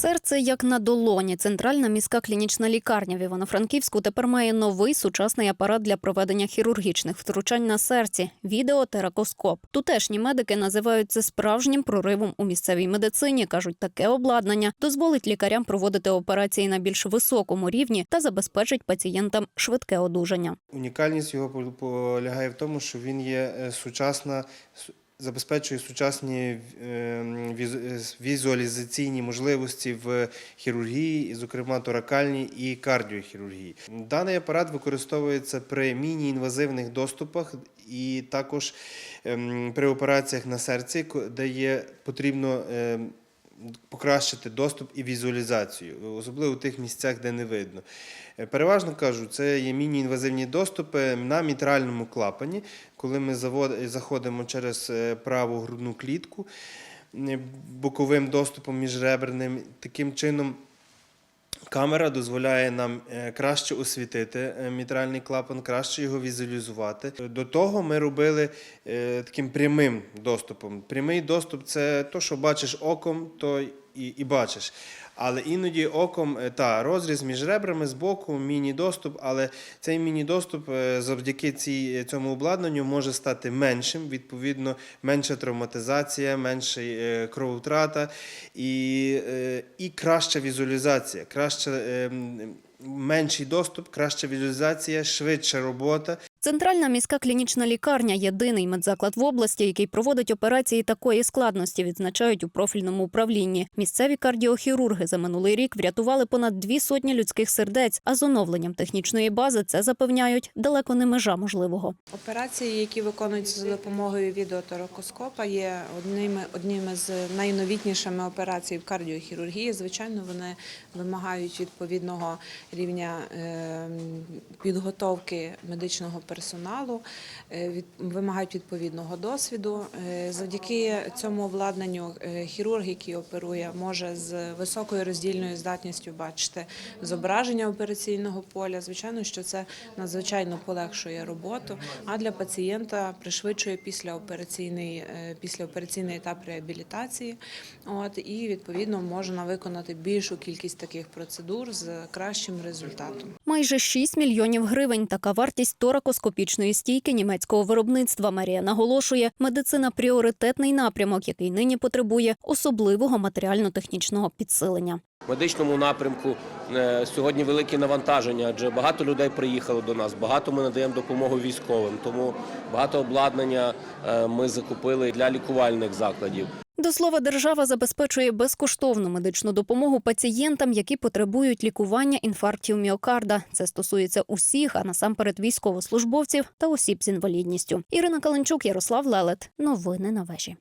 Серце як на долоні. Центральна міська клінічна лікарня в Івано-Франківську тепер має новий сучасний апарат для проведення хірургічних втручань на серці відеотеракоскоп. Тутешні медики називають це справжнім проривом у місцевій медицині. кажуть, таке обладнання дозволить лікарям проводити операції на більш високому рівні та забезпечить пацієнтам швидке одужання. Унікальність його полягає в тому, що він є е, сучасна, су- забезпечує сучасні е, візу- е, візуалізаційні можливості в хірургії, зокрема торакальній і кардіохірургії. Даний апарат використовується при міні-інвазивних доступах і також ем, при операціях на серці, де є потрібно. Покращити доступ і візуалізацію, особливо в тих місцях, де не видно. Е, Переважно кажу, це є міні-інвазивні доступи на мітральному клапані, коли ми заходимо через е, праву грудну клітку е, боковим доступом міжреберним. Таким чином. Камера дозволяє нам е, краще освітити е, мітральний клапан, краще його візуалізувати. До того ми робили е, таким прямим доступом. Прямий доступ це то, що бачиш оком, то і, і бачиш. Але іноді оком е, та розріз між ребрами з боку, міні-доступ, але цей міні-доступ е, завдяки цій, цьому обладнанню може стати меншим, відповідно, менша травматизація, менша е, крововтрата і, е, і краща візуалізація, краща, е, менший доступ, краща візуалізація, швидша робота. Центральна міська клінічна лікарня єдиний медзаклад в області, який проводить операції такої складності, відзначають у профільному управлінні. Місцеві кардіохірурги за минулий рік врятували понад дві сотні людських сердець. А з оновленням технічної бази це запевняють далеко не межа можливого. Операції, які виконуються за допомогою відеоторакоскопа, є одними одніми з найновітнішими операцій в кардіохірургії. Звичайно, вони вимагають відповідного рівня е, підготовки медичного персоналу, е, вимагають відповідного досвіду. Е, Завдяки цьому обладнанню е, хірург, який оперує, може з високою роздільною здатністю бачити зображення операційного поля. Звичайно, що це надзвичайно полегшує роботу, а для пацієнта пришвидшує післяопераційний, післяопераційний етап реабілітації. От, і відповідно можна виконати більшу кількість таких процедур з кращим результатом. Майже 6 мільйонів гривень. Така вартість торакоскопічної стійки німецького виробництва. Марія наголошує, медицина пріоритетний напрямок, який нині потребує особливого матеріально-технічного підсилення. Медичному напрямку е, сьогодні великі навантаження, адже багато людей приїхало до нас, багато ми надаємо допомогу військовим, тому багато обладнання е, ми закупили для лікувальних закладів. До слова, держава забезпечує безкоштовну медичну допомогу пацієнтам, які потребують лікування інфарктів міокарда. Це стосується усіх, а насамперед військовослужбовців та осіб з інвалідністю. Ірина Каленчук, Ярослав Лелет. Новини на вежі.